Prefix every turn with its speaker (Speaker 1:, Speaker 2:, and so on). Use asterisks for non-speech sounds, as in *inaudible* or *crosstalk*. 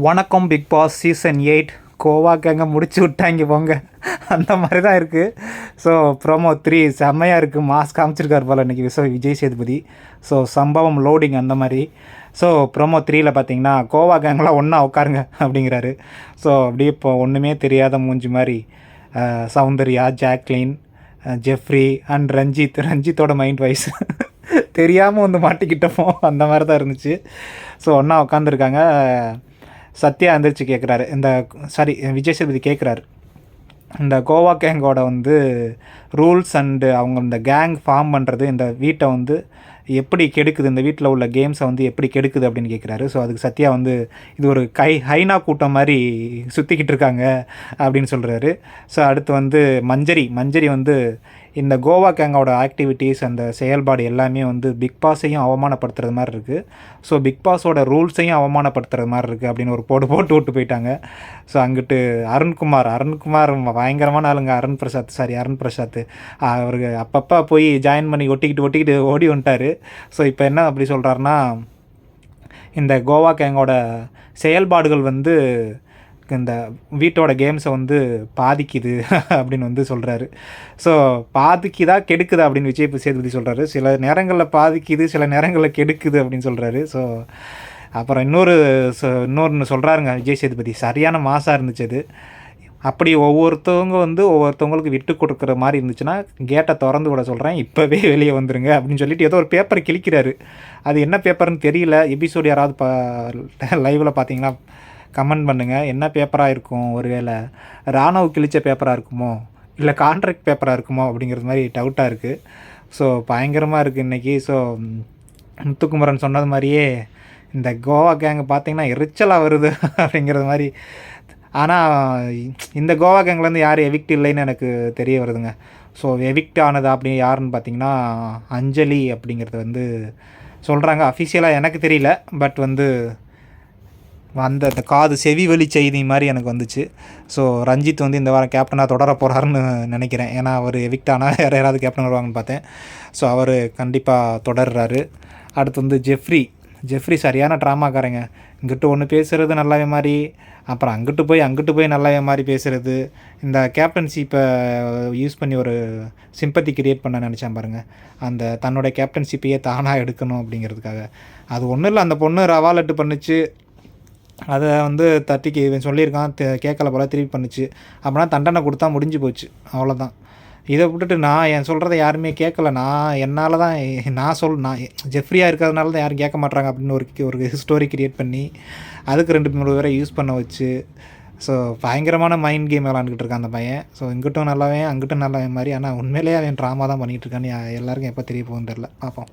Speaker 1: வணக்கம் Bigg Boss season eight கோவா முடிச்சு விட்டாங்க போங்க அந்த மாதிரி தான் இருக்குது ஸோ ப்ரோமோ த்ரீ செம்மையாக இருக்குது மாஸ் காமிச்சிருக்கார் போல் இன்றைக்கி விசவ விஜய் சேதுபதி. ஸோ சம்பவம் லோடிங் அந்த மாதிரி. ஸோ ப்ரோமோ த்ரீயில் பார்த்தீங்கன்னா கோவா கேங்கெலாம் ஒன்றா உட்காருங்க அப்படிங்கிறாரு. ஸோ அப்படியே இப்போ ஒன்றுமே தெரியாத மூஞ்சி மாதிரி Soundarya Jacqueline Jeffrey and Ranjith ரஞ்சித்தோட mind wise தெரியாமல் வந்து மாட்டிக்கிட்டப்போ அந்த மாதிரி தான் இருந்துச்சு. ஸோ ஒன்றா உட்காந்துருக்காங்க சத்யா எந்திரிச்சு கேட்குறாரு இந்த சாரி விஜய் சேதுபதி கேட்குறாரு இந்த கோவா கேங்கோட வந்து ரூல்ஸ் அண்டு அவங்க இந்த கேங் ஃபார்ம் பண்ணுறது இந்த வீட்டை வந்து எப்படி கெடுக்குது இந்த வீட்டில் உள்ள கேம்ஸை வந்து எப்படி கெடுக்குது அப்படின்னு கேட்குறாரு ஸோ அதுக்கு சத்யா வந்து இது ஒரு கை ஹைனா கூட்டம் மாதிரி சுற்றிக்கிட்டு இருக்காங்க அப்படின்னு சொல்கிறாரு ஸோ அடுத்து வந்து மஞ்சரி மஞ்சரி வந்து இந்த கோவா கேங்கோட ஆக்டிவிட்டீஸ் அந்த செயல்பாடு எல்லாமே வந்து பிக் பாஸையும் அவமானப்படுத்துறது மாதிரி இருக்குது ஸோ பிக் பாஸோட ரூல்ஸையும் அவமானப்படுத்துறது மாதிரி இருக்குது அப்படின்னு ஒரு போட்டு போட்டு விட்டு போயிட்டாங்க. ஸோ அங்கிட்டு அருண்குமார் அருண்குமார் பயங்கரமான ஆளுங்க அருண் பிரசாத் சாரி அருண் பிரசாத். அவருக்கு அப்பப்போ போய் ஜாயின் பண்ணி ஒட்டிக்கிட்டு ஒட்டிக்கிட்டு ஓடி வந்துட்டார். ஸோ இப்போ என்ன அப்படி சொல்கிறாருன்னா இந்த கோவா கேங்கோட செயல்பாடுகள் வந்து இந்த வீட்டோட கேம்ஸை வந்து பாதிக்குது *laughs* அப்படின்னு வந்து சொல்கிறாரு ஸோ பாதிக்குதா கெடுக்குதா அப்படின்னு விஜய் சேதுபதி சொல்கிறாரு சில நேரங்களில் பாதிக்குது சில நேரங்களில் கெடுக்குது அப்படின்னு சொல்கிறாரு ஸோ அப்புறம் இன்னொரு இன்னொன்று சொல்கிறாருங்க விஜய் சேதுபதி. சரியான மாசாக இருந்துச்சு அது. அப்படி ஒவ்வொருத்தவங்க வந்து ஒவ்வொருத்தவங்களுக்கு விட்டு கொடுக்குற மாதிரி இருந்துச்சுன்னா கேட்டை திறந்து விட சொல்கிறேன் இப்போவே வெளியே வந்துருங்க அப்படின்னு சொல்லிட்டு ஏதோ ஒரு பேப்பர் கிழிக்கிறாரு. அது என்ன பேப்பர்னு தெரியல. எபிசோடு யாராவது பா லைவில் பார்த்தீங்கன்னா கமெண்ட் பண்ணுங்கள் என்ன பேப்பராக இருக்கும்? ஒருவேளை ராணுவ கிழிச்ச பேப்பராக இருக்குமோ? இல்லை கான்ட்ராக்ட் பேப்பராக இருக்குமோ? அப்படிங்கிறது மாதிரி டவுட்டாக இருக்குது ஸோ பயங்கரமாக இருக்குது இன்றைக்கி ஸோ முத்துக்குமரன் சொன்னது மாதிரியே இந்த கோவா கேங்கு பார்த்திங்கன்னா எரிச்சலாக வருது *laughs* அப்படிங்கிறது மாதிரி. ஆனால் இந்த கோவா கேங்லேருந்து யார் எவிக்ட் இல்லைன்னு எனக்கு தெரிய வருதுங்க. ஸோ எவிக்ட் ஆனது அப்படி யாருன்னு பார்த்தீங்கன்னா அஞ்சலி அப்படிங்கிறது வந்து சொல்கிறாங்க அஃபிஷியலாக எனக்கு தெரியல. பட் வந்து அந்த அந்த காது செவி வழி செய்தி மாதிரி எனக்கு வந்துச்சு. ஸோ ரஞ்சித் வந்து இந்த வாரம் கேப்டனாக தொடர போகிறாருன்னு நினைக்கிறேன். ஏன்னா அவர் எவிக்ட் ஆனால் வேறு யாராவது கேப்டன் வருவாங்கன்னு பார்த்தேன். ஸோ அவர் கண்டிப்பாக தொடர்றாரு. அடுத்து வந்து ஜெஃப்ரி. ஜெஃப்ரி சரியான ட்ராமாக்காரங்க. இங்கிட்டு ஒன்று பேசுகிறது நல்லாவே மாதிரி அப்புறம் அங்கிட்டு போய் அங்கிட்டு போய் நல்லாவே மாதிரி பேசுகிறது இந்த கேப்டன்ஷிப்பை யூஸ் பண்ணி ஒரு சிம்பத்தி கிரியேட் பண்ண நினச்சேன் பாருங்கள் அந்த தன்னோட கேப்டன்ஷிப்பையே தானாக எடுக்கணும் அப்படிங்கிறதுக்காக. அது ஒன்றும் இல்லை. அந்த பொண்ணு ரவாலட்டு பண்ணுச்சு. அதை வந்து தட்டிக்கு இவன் சொல்லியிருக்கான் கேட்கல போல திருப்பி பண்ணுச்சு. அப்படின்னா தண்டனை கொடுத்தா முடிஞ்சு போச்சு. அவ்வளோதான் இதை விட்டுட்டு நான் என் சொல்கிறத யாருமே கேட்கல. நான் என்னால் தான் நான் சொல் நான் ஜெஃப்ரியாக இருக்கிறதுனால தான் யாரும் கேட்க மாட்றாங்க அப்படின்னு ஒரு ஒரு ஸ்டோரி கிரியேட் பண்ணி அதுக்கு ரெண்டு மூணு பேரை யூஸ் பண்ண வச்சு ஸோ பயங்கரமான மைண்ட் கேம் விளாண்டுக்கிட்டு இருக்கான் அந்த பையன். ஸோ இங்கிட்டும் நல்லாவே அங்கிட்டும் நல்லாவே மாதிரி ஆனால் உண்மையிலேயே அவன் ட்ராமா தான் பண்ணிகிட்டு இருக்கான்னு எல்லாருக்கும் எப்போ தெரிய போகுதுன்னு தெரில பார்ப்போம்.